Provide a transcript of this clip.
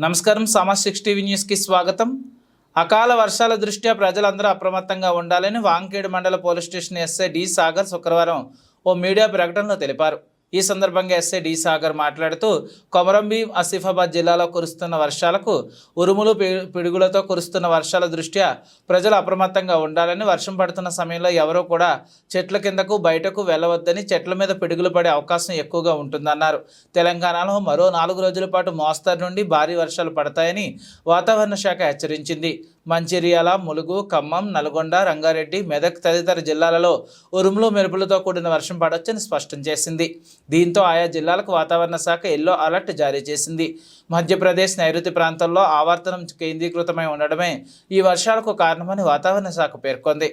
నమస్కారం. Samaj six TV న్యూస్కి స్వాగతం. అకాల వర్షాల దృష్ట్యా ప్రజలందరూ అప్రమత్తంగా ఉండాలని వాంకేడు మండల police station SI D Sagar శుక్రవారం ఓ మీడియా ప్రకటనలో తెలిపారు. ఈ సందర్భంగా ఎస్ఐ డి సాగర్ మాట్లాడుతూ కొమరంభీం ఆసిఫాబాద్ జిల్లాలో కురుస్తున్న వర్షాలకు ఉరుములు పిడుగులతో కురుస్తున్న వర్షాల దృష్ట్యా ప్రజలు అప్రమత్తంగా ఉండాలని వర్షం పడుతున్న సమయంలో ఎవరూ కూడా చెట్ల కిందకు బయటకు వెళ్ళవద్దని చెట్ల మీద పిడుగులు పడే అవకాశం ఎక్కువగా ఉంటుందన్నారు. తెలంగాణలో మరో నాలుగు రోజుల పాటు మోస్తరు నుండి భారీ వర్షాలు పడతాయని వాతావరణ శాఖ హెచ్చరించింది. మంచిర్యాల ములుగు ఖమ్మం నల్గొండ రంగారెడ్డి మెదక్ తదితర జిల్లాలలో ఉరుములు మెరుపులతో కూడిన వర్షం పడొచ్చని స్పష్టం చేసింది. దీంతో ఆయా జిల్లాలకు వాతావరణ శాఖ ఎల్లో అలర్ట్ జారీ చేసింది. మధ్యప్రదేశ్ నైరుతి ప్రాంతాల్లో ఆవర్తనం కేంద్రీకృతమై ఉండడమే ఈ వర్షాలకు కారణమని వాతావరణ శాఖ పేర్కొంది.